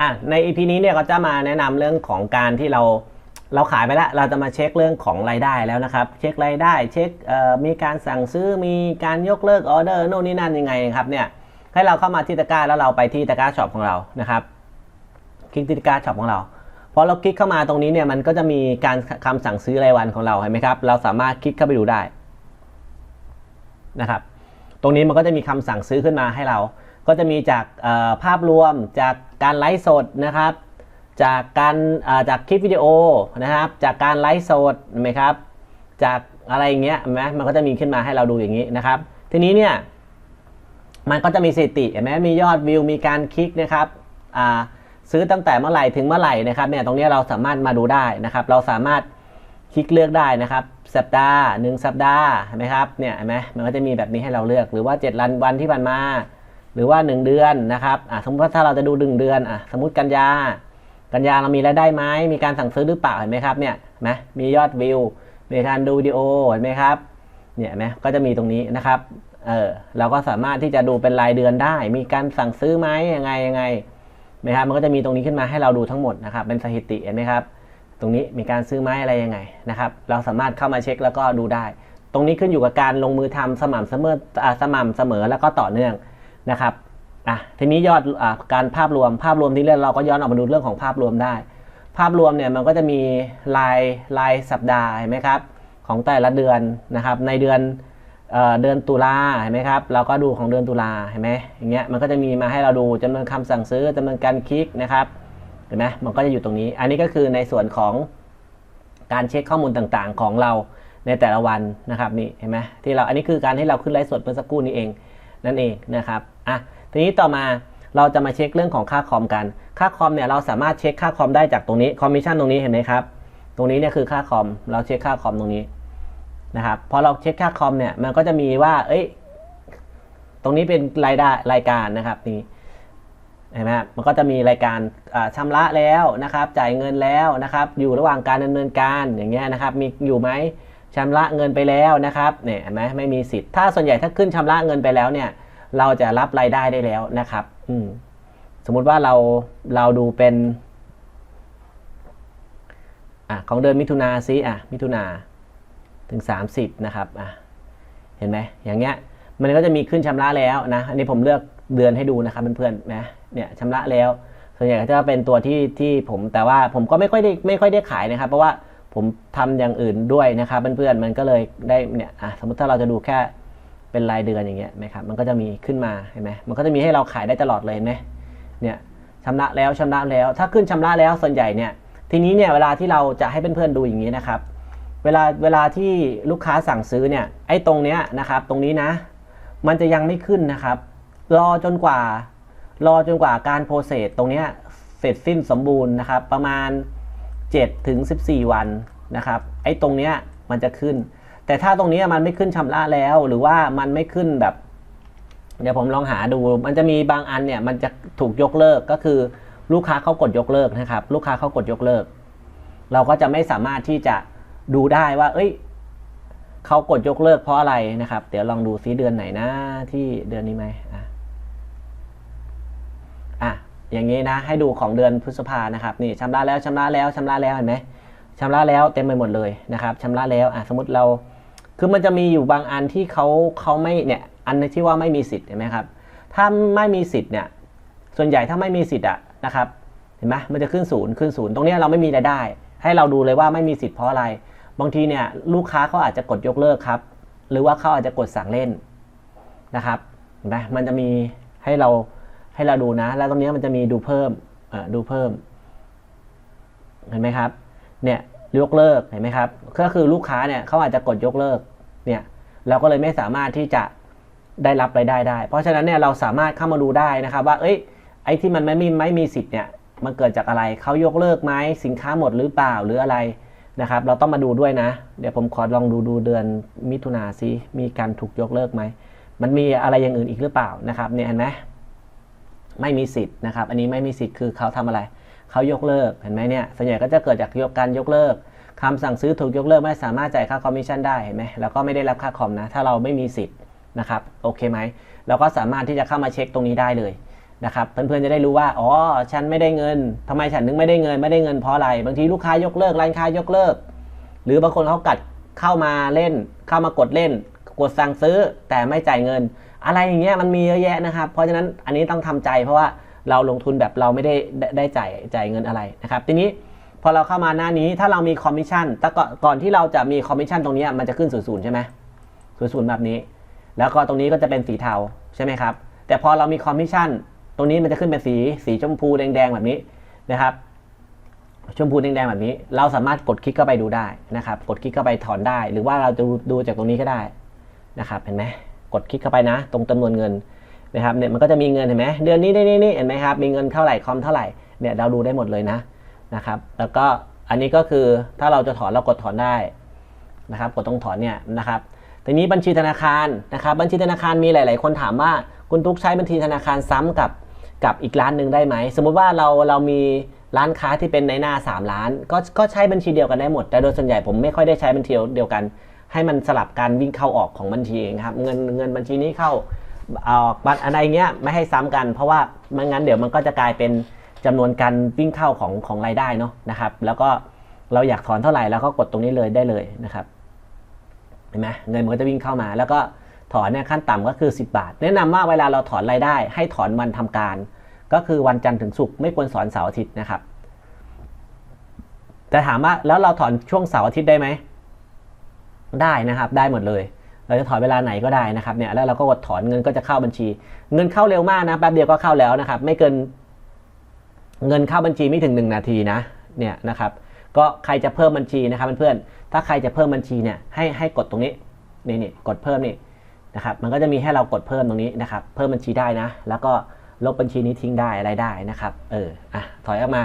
อะใน EP นี้เนี่ยก็จะมาแนะนำเรื่องของการที่เราเราขายไปแล้ว เราจะมาเช็คเรื่องของรายได้แล้วนะครับ เช็ครายได้ เช็คมีการสั่งซื้อมีการยกเลิกออเดอร์โน่นนี่นั่นยังไงครับเนี่ยให้เราเข้ามาที่ตะกร้าแล้วเราไปที่ตะกร้าช็อปของเรานะครับคลิกที่ตะกร้าช็อปของเราพอเราคลิกเข้ามาตรงนี้เนี่ยมันก็จะมีการคำสั่งซื้อรายวันของเราเห็นไหมครับ เราสามารถคลิกเข้าไปดูได้นะครับ ตรงนี้มันก็จะมีคำสั่งซื้อขึ้นมาให้เรา ก็จะมีจากภาพรวมจากการไลฟ์สดนะครับ จากการจากคลิปวิดีโอนะครับ จากการไลฟ์สดเห็นไหมครับ จากอะไรอย่างเงี้ยเห็นไหมมันก็จะมีขึ้นมาให้เราดูอย่างนี้นะครับ ทีนี้เนี่ยมันก็จะมีสถิติเห็นไหมมียอดวิวมีการคลิกนะครับซื้อตั้งแต่เมื่อไหร่ถึงเมื่อไหร่นะครับเนี่ยตรงนี้เราสามารถมาดูได้นะครับ เราสามารถคลิกเลือกได้นะครับ สัปดาห์หนึ่งสัปดาห์เห็นไหมครับเนี่ยเห็นไหมมันก็จะมีแบบนี้ให้เราเลือกหรือว่า7วันวันที่ผ่านมา หรือว่า 1 เดือนนะครับสมมติว่าถ้าเราจะดู 1 เดือนอะสมมติกันยา กันยาเรามีรายได้ไหมมีการสั่งซื้อหรือเปล่าเห็นไหมครับเนี่ยไหมมียอดวิวมีการดูวิดีโอเห็นไหมครับเนี่ยไหมก็จะมีตรงนี้นะครับเออเราก็สามารถที่จะดูเป็นรายเดือนได้ มีการสั่งซื้อไหมยังไงยังไงนะครับมันก็จะมีตรงนี้ขึ้นมาให้เราดูทั้งหมดนะครับ เป็นสถิติเห็นไหมครับ ตรงนี้มีการซื้อไหมอะไรยังไงนะครับ เราสามารถเข้ามาเช็คแล้วก็ดูได้ ตรงนี้ขึ้นอยู่กับการลงมือทำสม่ำเสมอสม่ำเสมอแล้วก็ต่อเนื่อง นะครับอะทีนี้ยอดอการภาพรวมภาพรวมที่เรื่องเราก็ย้อนออกมาดูเรื่องของภาพรวมได้ ภาพรวมเนี่ยมันก็จะมีรายรายสัปดาห์เห็นไหมครับของแต่ละเดือนนะครับ ในเดือนเอเดือนตุลาเห็นไหมครับเราก็ดูของเดือนตุลาเห็นไหมอย่างเงี้ยมันก็จะมีมาให้เราดูจำนวนคำสั่งซื้อจำนวนการคลิกนะครับเห็นไหมมันก็จะอยู่ตรงนี้ อันนี้ก็คือในส่วนของการเช็คข้อมูลต่างๆของเราในแต่ละวันนะครับนี่เห็นไหมที่เราอันนี้คือการที่เราขึ้นไลฟ์สดเมื่อสักครู่นี้เอง นั่นเองนะครับอะทีนี้ต่อมาเราจะมาเช็คเรื่องของค่าคอมกัน ค่าคอมเนี่ยเราสามารถเช็คค่าคอมได้จากตรงนี้คอมมิชชั่นตรงนี้เห็นไหมครับ ตรงนี้เนี่ยคือค่าคอม เราเช็คค่าคอมตรงนี้นะครับ พอเราเช็คค่าคอมเนี่ยมันก็จะมีว่า เอ้ย ตรงนี้เป็นรายได้รายการนะครับนี่เห็นไหมครับมันก็จะมีรายการอ่าชำระแล้วนะครับ จ่ายเงินแล้วนะครับ อยู่ระหว่างการดำเนินการอย่างเงี้ยนะครับ มีอยู่ไหม ชำระเงินไปแล้วนะครับเนี่ยเห็นไหมไม่มีสิทธิ์ ถ้าส่วนใหญ่ถ้าขึ้นชำระเงินไปแล้วเนี่ย เราจะรับรายได้ได้แล้วนะครับ อืมสมมุติว่าเราเราดูเป็นอะของเดือนมิถุนาซิอะมิถุนาถึง 30 นะครับอะเห็นไหมอย่างเงี้ยมันก็จะมีขึ้นชำระแล้วนะอันนี้ผมเลือกเดือนให้ดูนะครับเพื่อนๆนะเนี่ยชำระแล้ว ส่วนใหญ่ก็จะเป็นตัวที่ที่ผมแต่ว่าผมก็ไม่ค่อยได้ไม่ค่อยได้ขายนะครับ เพราะว่า ผมทำอย่างอื่นด้วยนะครับเพื่อนๆมันก็เลยได้เนี่ยอะสมมติถ้าเราจะดูแค่เป็นรายเดือนอย่างเงี้ยนะครับมันก็จะมีขึ้นมาเห็นไหมมันก็จะมีให้เราขายได้ตลอดเลยเห็นไหมเนี่ยชำระแล้วชำระแล้ว ถ้าขึ้นชำระแล้วส่วนใหญ่เนี่ยทีนี้เนี่ยเวลาที่เราจะให้เพื่อนๆดูอย่างนี้นะครับเวลาเวลาที่ลูกค้าสั่งซื้อเนี่ยไอ้ตรงเนี้ยนะครับตรงนี้นะ มันจะยังไม่ขึ้นนะครับ รอจนกว่า รอจนกว่าการโปรเซสตรงเนี้ยเสร็จสิ้นสมบูรณ์นะครับ ประมาณ 7ถึง14 วันนะครับไอ้ตรงเนี้ยมันจะขึ้น แต่ถ้าตรงนี้มันไม่ขึ้นชำระแล้วหรือว่ามันไม่ขึ้นแบบ เดี๋ยวผมลองหาดู มันจะมีบางอันเนี่ยมันจะถูกยกเลิกก็คือลูกค้าเขากดยกเลิกนะครับ ลูกค้าเขากดยกเลิก เราก็จะไม่สามารถที่จะดูได้ว่า เอ้ยเขากดยกเลิกเพราะอะไรนะครับ เดี๋ยวลองดูซิเดือนไหนนะที่เดือนนี้ไหมอะอะ อย่างนี้นะ ให้ดูของเดือนพฤษภานะครับนี่ชำระแล้วชำระแล้วชำระแล้วเห็นไหมชำระแล้วเต็มไปหมดเลยนะครับชำระแล้วอะสมมติเราคือมันจะมีอยู่บางอันที่เขาเขาไม่เนี่ยอันที่ว่าไม่มีสิทธิ์เห็นไหมครับถ้าไม่มีสิทธิ์เนี่ยส่วนใหญ่ถ้าไม่มีสิทธิ์อะนะครับเห็นไหมมันจะขึ้นศูนย์ขึ้นศูนย์ตรงนี้เราไม่มีรายได้ ให้เราดูเลยว่าไม่มีสิทธิ์เพราะอะไร บางทีเนี่ยลูกค้าเขาอาจจะกดยกเลิกครับ หรือว่าเขาอาจจะกดสั่งเล่นนะครับเห็นไหมมันจะมีให้เรา ให้เราดูนะ แล้วตรงนี้มันจะมีดูเพิ่มดูเพิ่ม เห็นไหมครับ เนี่ยยกเลิกเห็นไหมครับ ก็คือลูกค้าเนี่ยเขาอาจจะกดยกเลิก เนี่ยเราก็เลยไม่สามารถที่จะได้รับรายได้ได้ เพราะฉะนั้นเนี่ยเราสามารถเข้ามาดูได้นะครับ ว่า เอ้ย ไอ้ที่มันไม่มีไม่มีสิทธิ์เนี่ย มันเกิดจากอะไรเขายกเลิกไหมสินค้าหมดหรือเปล่าหรืออะไรนะครับ เราต้องมาดูด้วยนะ เดี๋ยวผมขอลองดูดูเดือนมิถุนาซิมีการถูกยกเลิกไหม มันมีอะไรอย่างอื่นอีกหรือเปล่านะครับ เนี่ยเห็นไหม ไม่มีสิทธิ์นะครับ อันนี้ไม่มีสิทธิ์คือเขาทำอะไร เขายกเลิก เห็นไหมเนี่ย ส่วนใหญ่ก็จะเกิดจากยกการยกเลิกคำสั่งซื้อถูกยกเลิกไม่สามารถจ่ายค่าคอมมิชชั่นได้ เห็นไหมแล้วก็ไม่ได้รับค่าคอมนะ ถ้าเราไม่มีสิทธิ์นะครับ โอเคไหม เราก็สามารถที่จะเข้ามาเช็คตรงนี้ได้เลยนะครับ เพื่อนๆจะได้รู้ว่า อ๋อ ฉันไม่ได้เงินทำไมฉันถึงไม่ได้เงิน ไม่ได้เงินเพราะอะไร บางทีลูกค้ายกเลิก ร้านค้ายกเลิก หรือบางคนเขากัดเข้ามาเล่น เข้ามากดเล่น กดสั่งซื้อแต่ไม่จ่ายเงิน อะไรอย่างเงี้ยมันมีเยอะแยะนะครับ เพราะฉะนั้นอันนี้ต้องทำใจ เพราะว่าเราลงทุนแบบเราไม่ได้ได้ไดจ่ายจ่ายเงินอะไรนะครับทีนี้พอเราเข้ามาหน้านี้ถ้าเรามีคอมมิชชั่นแต่ก่อนที่เราจะมีคอมมิชชั่นตรงนี้มันจะขึ้นศูนย์ศูนย์ใช่ไหมศูนย์ศูนย์แบบนี้ แล้วก็ตรงนี้ก็จะเป็นสีเทาใช่ไหมครับแต่พอเรามีคอมมิชชั่นตรงนี้มันจะขึ้นเป็นสีสีชมพูแดงๆแบบนี้นะครับชมพูแดงๆแบบนี้ เราสามารถกดคลิกเข้าไปดูได้นะครับ กดคลิกเข้าไปถอนได้ หรือว่าเราจะดูจากตรงนี้ก็ได้ นะครับเห็นไหมกดคลิกเข้าไปนะ ตรงจำนวนเงินนะครับเนี่ยมันก็จะมีเงินเห็นไหมเดือนนี้นี่นี่เห็นไหมครับมีเงินเท่าไหร่คอมเท่าไหร่เนี่ยเราดูได้หมดเลยนะนะครับ แล้วก็อันนี้ก็คือถ้าเราจะถอนเรากดถอนได้นะครับกดตรงถอนเนี่ยนะครับทีนี้บัญชีธนาคารนะครับ บัญชีธนาคารมีหลาย ๆ คนถามว่าคุณทุกใช้บัญชีธนาคารซ้ำกับกับอีกร้านหนึ่งได้ไหมสมมุติว่าเราเรามีร้านค้าที่เป็นในหน้า 3 ล้าน ก็ก็ใช้บัญชีเดียวกันได้หมด แต่โดยส่วนใหญ่ผมไม่ค่อยได้ใช้บัญชีเดียวกัน ให้มันสลับการวิ่งเข้าออกของบัญชีเองครับ เงินเงินบัญชีนี้เข้าออกบัตรอะไรเงี้ยไม่ให้ซ้ำกัน เพราะว่าไม่งั้นเดี๋ยวมันก็จะกลายเป็นจำนวนการวิ่งเข้าของของรายได้เนาะนะครับ แล้วก็เราอยากถอนเท่าไหร่แล้วก็กดตรงนี้เลยได้เลยนะครับเห็นไหมเงินมันก็จะวิ่งเข้ามา แล้วก็ถอนเนี่ยขั้นต่ำก็คือ 10 บาท แนะนำว่าเวลาเราถอนรายได้ ให้ถอนวันทำการ ก็คือวันจันทร์ถึงศุกร์ไม่ควรสอนเสาร์อาทิตย์นะครับแต่ถามว่าแล้วเราถอนช่วงเสาร์อาทิตย์ได้ไหม ได้นะครับได้หมดเลย เราจะถอนเวลาไหนก็ได้นะครับเนี่ยแล้วเราก็กดถอนเงินก็จะเข้าบัญชี เงินเข้าเร็วมากนะแป๊บเดียวก็เข้าแล้วนะครับ ไม่เกินเงินเข้าบัญชีไม่ถึง 1 นาทีนะเนี่ยนะครับก็ใครจะเพิ่มบัญชีนะครับเพื่อนๆถ้าใครจะเพิ่มบัญชีเนี่ยให้ให้กดตรงนี้นี่นี่กดเพิ่มนี่นะครับมันก็จะมีให้เรากดเพิ่มตรงนี้นะครับเพิ่มบัญชีได้นะ แล้วก็ลบบัญชีนี้ทิ้งได้อะไรได้นะครับเอออะถอยออกมา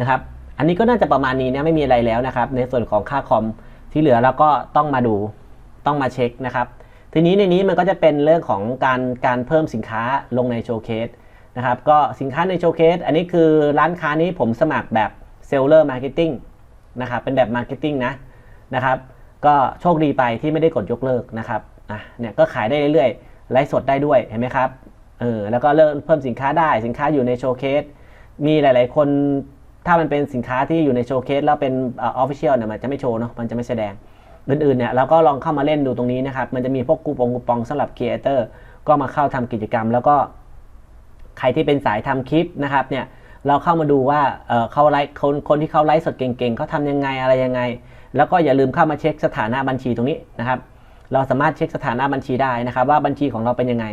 นะครับ อันนี้ก็น่าจะประมาณนี้นะไม่มีอะไรแล้วนะครับ ในส่วนของค่าคอม ที่เหลือเราก็ต้องมาดูต้องมาเช็คนะครับ ทีนี้ในนี้มันก็จะเป็นเรื่องของการการเพิ่มสินค้าลงในโชว์เคสนะครับ ก็สินค้าในโชว์เคสอันนี้คือร้านค้านี้ผมสมัครแบบเซลเลอร์มาร์เก็ตติ้งนะครับเป็นแบบมาร์เก็ตติ้งนะนะครับ ก็โชคดีไปที่ไม่ได้กดยกเลิกนะครับอะเนี่ยก็ขายได้เรื่อยๆไลฟ์สดได้ด้วยเห็นไหมครับเออแล้วก็เริ่มเพิ่มสินค้าได้สินค้าอยู่ในโชว์เคสมีหลาย ๆ คน ถ้ามันเป็นสินค้าที่อยู่ในโชว์เคสแล้วเป็นออฟฟิเชียลเนี่ยมันจะไม่โชว์เนาะมันจะไม่แสดงอื่นๆเนี่ยเราก็ลองเข้ามาเล่นดูตรงนี้นะครับ มันจะมีพวกคูปองคูปองสำหรับครีเอเตอร์ก็มาเข้าทำกิจกรรม แล้วก็ใครที่เป็นสายทำคลิปนะครับเนี่ยเราเข้ามาดูว่าเเขาไลฟ์คนคนที่เขาไลฟ์สดเก่งๆเขาทำยังไงอะไรยังไง แล้วก็อย่าลืมเข้ามาเช็คสถานะบัญชีตรงนี้นะครับ เราสามารถเช็คสถานะบัญชีได้นะครับ ว่าบัญชีของเราเป็นยังไง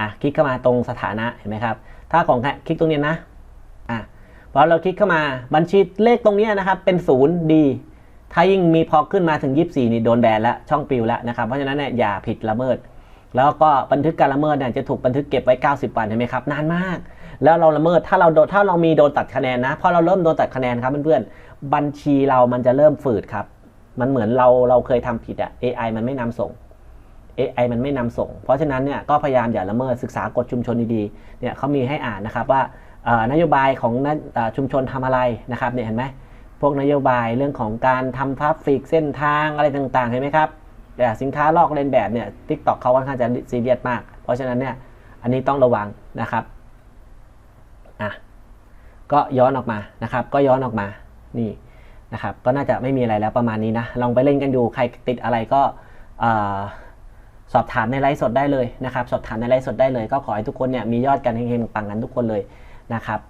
อะคลิกเข้ามาตรงสถานะเห็นไหมครับ ถ้าของคลิกตรงนี้นะ พอเราคลิกเข้ามาบัญชีเลขตรงนี้นะครับเป็นศูนย์ดีถ้ายิ่งมีพอขึ้นมาถึง 24 นี่โดนแบนแล้วช่องปิวแล้วนะครับ เพราะฉะนั้นเนี่ยอย่าผิดละเมิด แล้วก็บันทึกการละเมิดเนี่ยจะถูกบันทึกเก็บไว้ 90 วันเห็นไหมครับ นานมาก แล้วเราละเมิดถ้าเราถ้าเรามีโดนตัดคะแนนนะพอเราเริ่มโดนตัดคะแนนครับเพื่อนๆบัญชีเรามันจะเริ่มฝืดครับ มันเหมือนเราเราเคยทำผิดอะ AI มันไม่นำส่ง AI มันไม่นำส่ง เพราะฉะนั้นเนี่ยก็พยายามอย่าละเมิดศึกษากฎชุมชนดีๆเนี่ยเขามีให้อ่านนะครับว่า นโยบายของชุมชนทำอะไรนะครับเนี่ยเห็นไหมพวกนโยบายเรื่องของการทำทราฟฟิกเส้นทางอะไรต่างๆเห็นไหมครับแต่สินค้าลอกเลียนแบบเนี่ยทิกตอกเขาค่อนข้างจะซีเรียสมาก เพราะฉะนั้นเนี่ยอันนี้ต้องระวังนะครับอะก็ย้อนออกมานะครับ ก็ย้อนออกมานี่นะครับ ก็น่าจะไม่มีอะไรแล้วประมาณนี้นะลองไปเล่นกันดูใครติดอะไรก็สอบถามในไลฟ์สดได้เลยนะครับ สอบถามในไลฟ์สดได้เลย ก็ขอให้ทุกคนเนี่ยมียอดการเฮงๆปังกันทุกคนเลย นะครับ